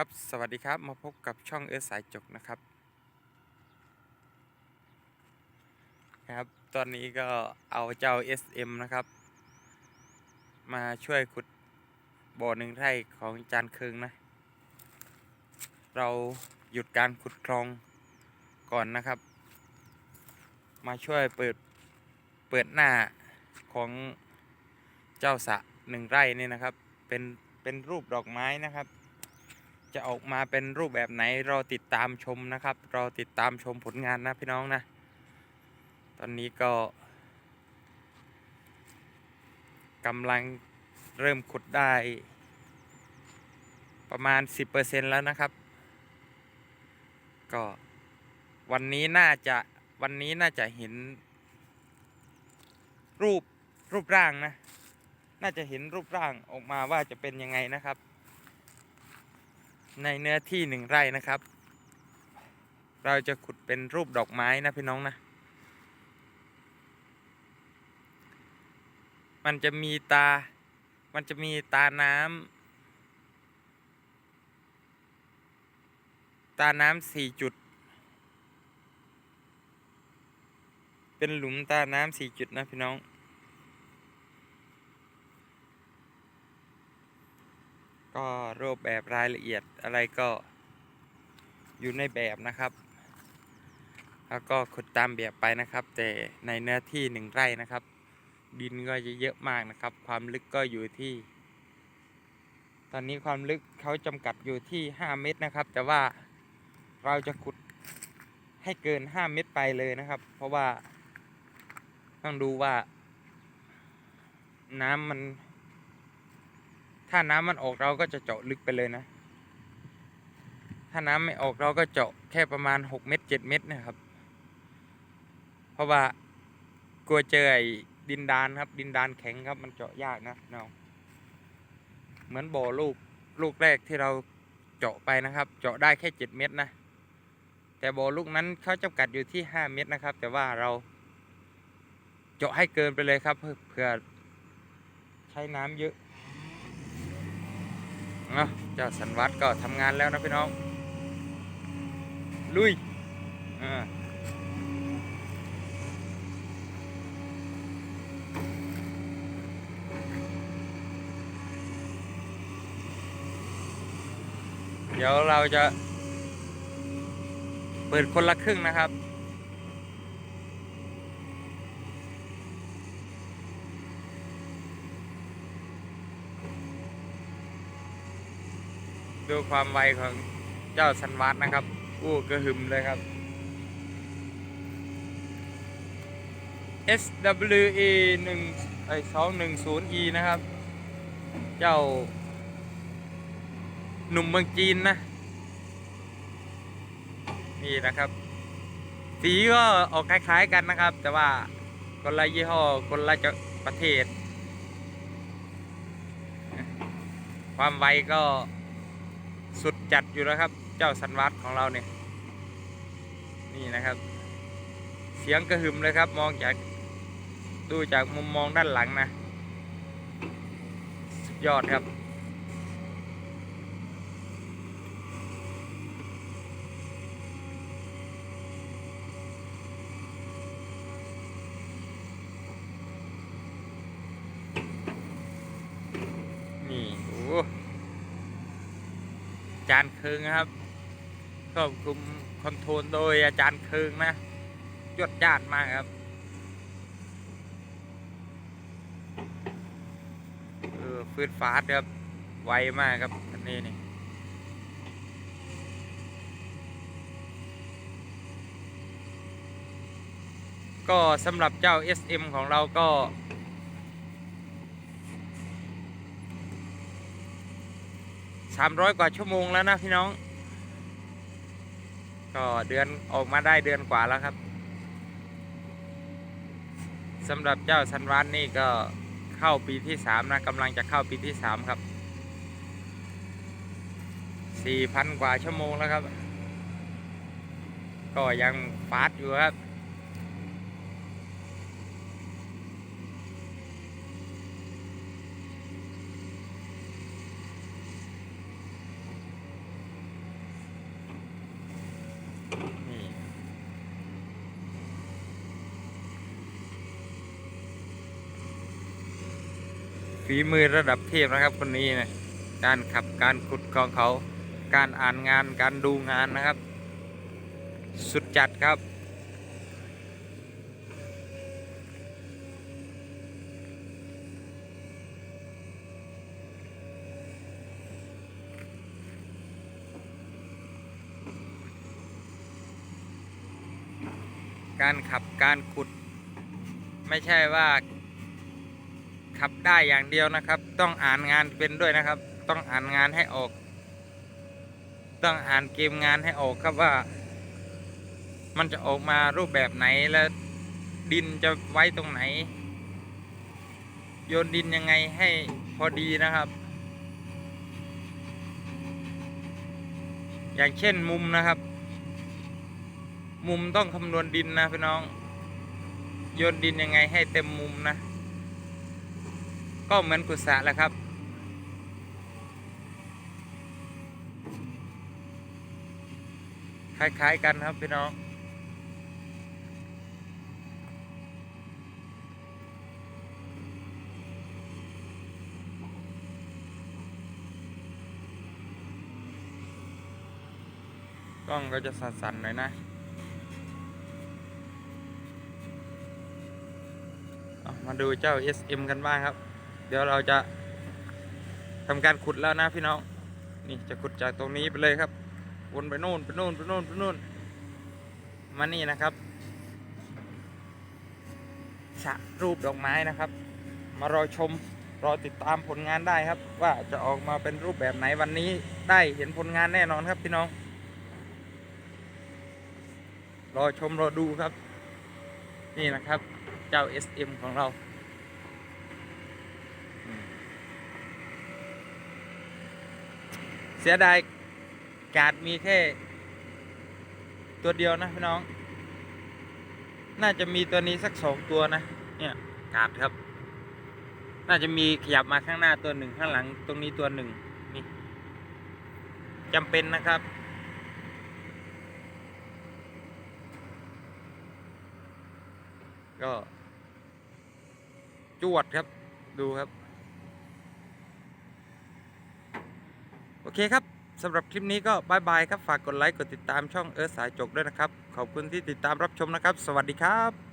ครับ สวัสดีครับ มาพบกับช่องเอสสายจกนะครับครับ ตอนนี้ก็เอาเจ้า SM นะครับ มาช่วยขุดบ่อหนึ่งไร่ของจานเคืองนะ เราหยุดการขุดคลองก่อนนะครับ มาช่วยเปิดเปิดหน้าของเจ้าสะหนึ่งไร่นี่นะครับ เป็นเป็นรูปดอกไม้นะครับ จะออกมาเป็นรูปแบบไหนราติดตามชมนะครับราติดตามชมผลงานนะพี่น้องนะ ตอนนี้ก็กำลังเริ่มขุดได้ ประมาณ 10%แล้วนะครับ ก็วันนี้น่าจะวันนี้น่าจะเห็น รูปรูปร่างนะ น่าจะเห็นรูปร่างออกมาว่าจะเป็นยังไงนะครับ ในเนื้อที่หนึ่งไร่นะครับ เราจะขุดเป็นรูปดอกไม้นะพี่น้องนะ มันจะมีตา มันจะมีตาน้ำตาน้ำสี่จุด เป็นหลุมตาน้ำสี่จุดนะพี่น้อง ก็รูปแบบรายละเอียดอะไรก็อยู่ในแบบนะครับ แล้วก็ขุดตามแบบไปนะครับ แต่ในเนื้อที่หนึ่งไร่นะครับ ดินก็จะเยอะมากนะครับ ความลึกก็อยู่ที่ ตอนนี้ความลึกเขาจำกัดอยู่ที่ 5 เมตรนะครับ แต่ว่าเราจะขุดให้เกิน 5 เมตรไปเลยนะครับ เพราะว่าต้องดูว่า น้ำมัน ถ้าน้ำมันออกเราก็จะเจาะลึกไปเลยนะ ถ้าน้ำไม่ออกเราก็เจาะแค่ประมาณ6เมตร7เมตรนะครับ เพราะว่ากลัวเจอไอ้ดินดานครับ ดินดานแข็งครับมันเจาะยากนะเนาะเหมือนบ่อลูกลูกแรกที่เราเจาะไปนะครับ เจาะได้แค่7เมตรนะแต่บ่อลูกนั้นเขาจำกัดอยู่ที่5เมตรนะครับ แต่ว่าเราเจาะให้เกินไปเลยครับเพื่อใช้น้ำเยอะ นาะเจ้าสันวัตก็ทำงานแล้วนะพี่น้อง ลุยอ่าเดี๋ยวเราจะเปิดคนละครึ่งนะครับ ดูความไวของเจ้าสันวัตนะครับอู้กระหึ่มเลยครับ SWE 1ไอ210 E นะครับ เจ้า หนุ่มเมืองจีนนะ นี่นะครับ สีก็ออกคล้ายๆกันนะครับ แต่ว่าคนละยี่ห้อคนละจะประเทศ ความไวก็ สุดจัดอยู่แล้วครับ เจ้าสันวัตของเราเนี่ย นี่นะครับ เสียงกระหึ่มเลยครับ มองจากดูจากมุมมองด้านหลังนะ สุดยอดครับ นี่โอ้อา จารย์เคืองนะครับควบคุมคอนโทรลโดยอาจารย์เคืองนะยอดยาดมากครับเออฟืดฟาดครับ ไวมากครับอันนี้นี่ก็สำหรับเจ้า SM ของเราก็ สามร้อยกว่าชั่วโมงแล้วนะพี่น้อง ก็เดือนออกมาได้เดือนกว่าแล้วครับสำหรับเจ้าซันวานนี่ก็เข้าปีที่สามนะกำลังจะเข้าปีที่สามครับสี่พันกว่าชั่วโมงแล้วครับ ก็ยังฟาดอยู่ครับ ฝีมือระดับเทพนะครับคนนี้นะการขับการขุดของเขา การอ่านงานการดูงานนะครับ สุดจัดครับ การขับการขุด ไม่ใช่ว่า ขับได้อย่างเดียวนะครับ ต้องอ่านงานเป็นด้วยนะครับ ต้องอ่านงานให้ออก ต้องอ่านเกมงานให้ออกครับว่า มันจะออกมารูปแบบไหนแล้วดินจะไว้ตรงไหน โยนดินยังไงให้พอดีนะครับ อย่างเช่นมุมนะครับ มุมต้องคำนวณดินนะพี่น้อง โยนดินยังไงให้เต็มมุมนะ ก็เหมือนกุศะแหละครับ คล้ายๆกันครับพี่น้องกล้องก็จะสั่นๆหน่อยนะมาดูเจ้า SM กันบ้างครับ เดี๋ยวเราจะทำการขุดแล้วนะพี่น้อง นี่จะขุดจากตรงนี้ไปเลยครับ วนไปโน่นไปโน่นไปโน่นไปโน่น มานี่นะครับสระรูปดอกไม้นะครับ มารอชมรอติดตามผลงานได้ครับ ว่าจะออกมาเป็นรูปแบบไหนวันนี้ได้เห็นผลงานแน่นอนครับพี่น้อง รอชมรอดูครับ นี่นะครับเจ้า SM ของเราอืมเสียดายการ์ดมีแค่ ตัวเดียวนะพี่น้อง น่าจะมีตัวนี้สักสองตัวนะ เนี่ยการ์ดครับ น่าจะมีขยับมาข้างหน้าตัวหนึ่งข้างหลังตรงนี้ตัวหนึ่งนี่จำเป็นนะครับก็ จวดครับ ดูครับ อเคครับสำหรับคลิปนี้ก็บายบายครับ ฝากกดไลค์ กดติดตามช่องเอิร์ธสายจกด้วยนะครับ ขอบคุณที่ติดตามรับชมนะครับ สวัสดีครับ